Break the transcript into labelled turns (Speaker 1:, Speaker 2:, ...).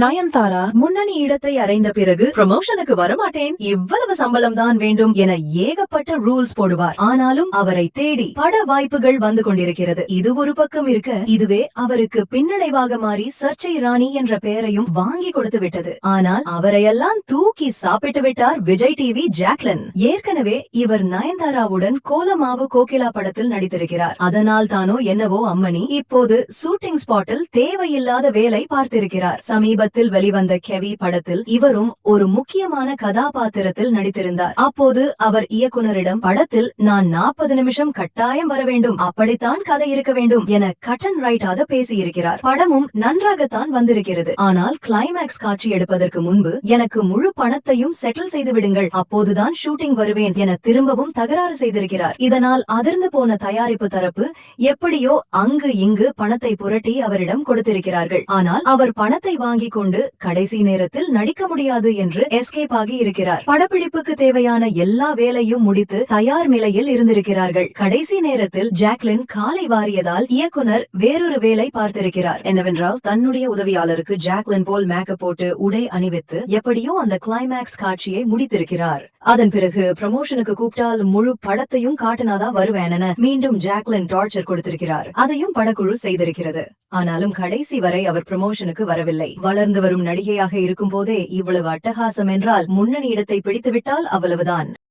Speaker 1: நயன்தாரா முன்னணி இடத்தை அடைந்த பிறகு ப்ரமோஷனுக்கு வரமாட்டேன். இவ்வளவு சம்பளம் தான் வேண்டும் என ஏகப்பட்ட ரூல்ஸ் போடுவார். ஆனாலும் அவரை தேடி பட வாய்ப்புகள் வந்து கொண்டிருக்கிறது. இது ஒரு பக்கம் இருக்க இதுவே அவருக்கு பின்னடைவாக மாறி சர்ச்சை ராணி என்ற பெயரையும் வாங்கி கொடுத்து விட்டது. ஆனால் அவரையெல்லாம் தூக்கி சாப்பிட்டு விட்டார் விஜய் டிவி ஜாக்லன். ஏற்கனவே இவர் நயன்தாராவுடன் கோலமாவு கோகிலா படத்தில் நடித்திருக்கிறார். அதனால் தானோ என்னவோ அம்மணி இப்போது ஷூட்டிங் ஸ்பாட்டில் தேவையில்லாத வேலை பார்த்திருக்கிறார். சமீபத்தில் வெளிவந்த கெவி படத்தில் இவரும் ஒரு முக்கியமான கதாபாத்திரத்தில் நடித்திருந்தார். அப்போது அவர் இயக்குனரிடம் படத்தில் நான் நாற்பது நிமிஷம் கட்டாயம் வர வேண்டும். அப்படித்தான் கதை இருக்க வேண்டும் என கட்டன் ரைட்டாக பேசியிருக்கிறார். படமும் நன்றாகத்தான் வந்திருக்கிறது. ஆனால் கிளைமேக்ஸ் காட்சி எடுப்பதற்கு முன்பு எனக்கு முழு பணத்தையும் செட்டில் செய்து விடுங்கள். அப்போதுதான் ஷூட்டிங் வருவேன் என திரும்பவும் தகராறு செய்திருக்கிறார். இதனால் அதிர்ந்து போன தயாரிப்பு தரப்பு எப்படியோ அங்கு இங்கு பணத்தை புரட்டி அவரிடம் கொடுத்திருக்கிறார்கள். ஆனால் அவர் பணத்தை வாங்கிக் கொண்டு கடைசி நேரத்தில் நடிக்க முடியாது என்று எஸ்கேப் ஆகி இருக்கிறார். படப்பிடிப்புக்கு தேவையான எல்லா வேலையும் முடித்து தயார் நிலையில் இருந்திருக்கிறார்கள். கடைசி நேரத்தில் ஜாக்லின் காலை வாரியதால் இயக்குனர் வேறொரு வேலை பார்த்திருக்கிறார். என்னவென்றால் தன்னுடைய உதவியாளருக்கு ஜாக்லின் போல் மேக்கப் போட்டு உடை அணிவித்து எப்படியோ அந்த கிளைமேக்ஸ் காட்சியை முடித்திருக்கிறார். அதன் பிறகு ப்ரமோஷனுக்கு கூப்பிட்டால் முழு படத்தையும் காட்டினாதான் வருவேன் மீண்டும் ஜாக்லின் டார்ச்சர் கொடுத்திருக்கிறார். அதையும் படக்குழு செய்திருக்கிறது. ஆனாலும் கடைசி வரை அவர் ப்ரமோஷனுக்கு வரவில்லை. வளர்ந்து வரும் நடிகையாக இருக்கும் போதே இவ்வளவு அட்டகாசம் என்றால் முன்னணி இடத்தை பிடித்துவிட்டால் அவ்வளவுதான்.